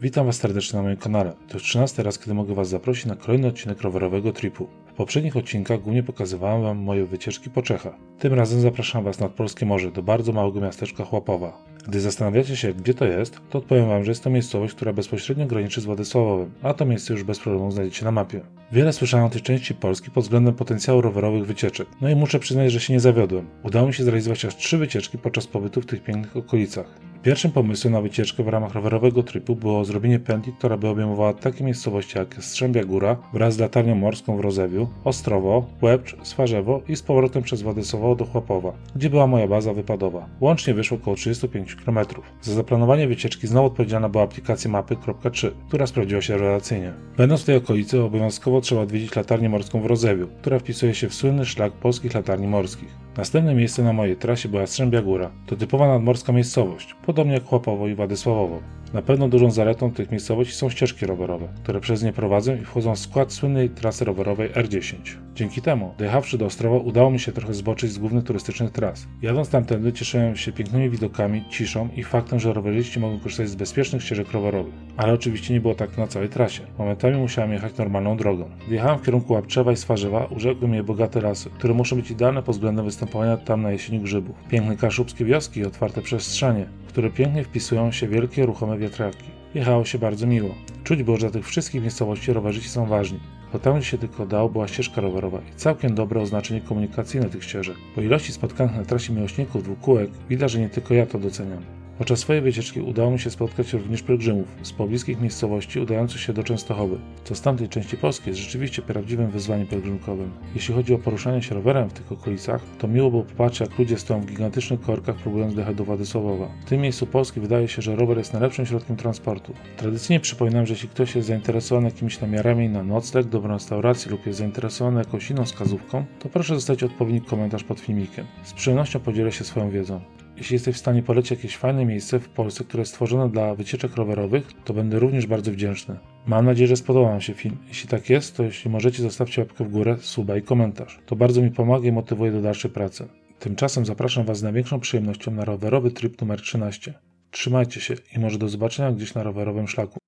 Witam Was serdecznie na moim kanale. To już 13 raz, kiedy mogę Was zaprosić na kolejny odcinek rowerowego tripu. W poprzednich odcinkach głównie pokazywałem Wam moje wycieczki po Czechach. Tym razem zapraszam Was nad Polskie Morze do bardzo małego miasteczka Chłapowa. Gdy zastanawiacie się, gdzie to jest, to odpowiem Wam, że jest to miejscowość, która bezpośrednio graniczy z Władysławowem, a to miejsce już bez problemu znajdziecie na mapie. Wiele słyszałem o tej części Polski pod względem potencjału rowerowych wycieczek, no i muszę przyznać, że się nie zawiodłem. Udało mi się zrealizować aż trzy wycieczki podczas pobytu w tych pięknych okolicach. Pierwszym pomysłem na wycieczkę w ramach rowerowego tripu było zrobienie pętli, która by obejmowała takie miejscowości jak Strzębia Góra wraz z latarnią morską w Rozewiu, Ostrowo, Łebcz, Swarzewo i z powrotem przez Władysławowo do Chłapowa, gdzie była moja baza wypadowa. Łącznie wyszło około 35 km. Za zaplanowanie wycieczki znowu odpowiedzialna była aplikacja mapy.3, która sprawdziła się rewelacyjnie. Będąc w tej okolicy obowiązkowo trzeba odwiedzić latarnię morską w Rozewiu, która wpisuje się w słynny szlak polskich latarni morskich. Następne miejsce na mojej trasie była Strzębia Góra. To typowa nadmorska miejscowość, podobnie jak Chłapowo i Władysławowo. Na pewno dużą zaletą tych miejscowości są ścieżki rowerowe, które przez nie prowadzą i wchodzą w skład słynnej trasy rowerowej R10. Dzięki temu, dojechawszy do Ostrowa, udało mi się trochę zboczyć z głównych turystycznych tras. Jadąc tamtędy cieszyłem się pięknymi widokami, ciszą i faktem, że rowerzyści mogą korzystać z bezpiecznych ścieżek rowerowych. Ale oczywiście nie było tak na całej trasie. Momentami musiałem jechać normalną drogą. Gdy jechałem w kierunku Łapczewa i Swarzewa, urzekły mnie bogate lasy, które muszą być idealne pod względem występowania tam na jesieni grzybów. Piękne kaszubskie wioski i otwarte przestrzenie, które pięknie wpisują się wielkie ruchome wiatraki. Jechało się bardzo miło. Czuć było, że tych wszystkich miejscowości rowerzyści są ważni. Bo tam, gdzie się tylko dało, była ścieżka rowerowa i całkiem dobre oznaczenie komunikacyjne tych ścieżek. Po ilości spotkanych na trasie miłośników dwukółek widać, że nie tylko ja to doceniam. Podczas swojej wycieczki udało mi się spotkać również pielgrzymów z pobliskich miejscowości udających się do Częstochowy, co z tamtej części Polski jest rzeczywiście prawdziwym wyzwaniem pielgrzymkowym. Jeśli chodzi o poruszanie się rowerem w tych okolicach, to miło było popatrzeć jak ludzie stoją w gigantycznych korkach próbując dojechać do Władysławowa. W tym miejscu Polski wydaje się, że rower jest najlepszym środkiem transportu. Tradycyjnie przypominam, że jeśli ktoś jest zainteresowany jakimiś namiarami na nocleg, dobrą restaurację lub jest zainteresowany jakąś inną wskazówką, to proszę zostawić odpowiedni komentarz pod filmikiem. Z przyjemnością podzielę się swoją wiedzą. Jeśli jesteś w stanie polecić jakieś fajne miejsce w Polsce, które jest stworzone dla wycieczek rowerowych, to będę również bardzo wdzięczny. Mam nadzieję, że spodobał Wam się film. Jeśli tak jest, to jeśli możecie, zostawcie łapkę w górę, suba i komentarz. To bardzo mi pomaga i motywuje do dalszej pracy. Tymczasem zapraszam Was z największą przyjemnością na rowerowy trip numer 13. Trzymajcie się i może do zobaczenia gdzieś na rowerowym szlaku.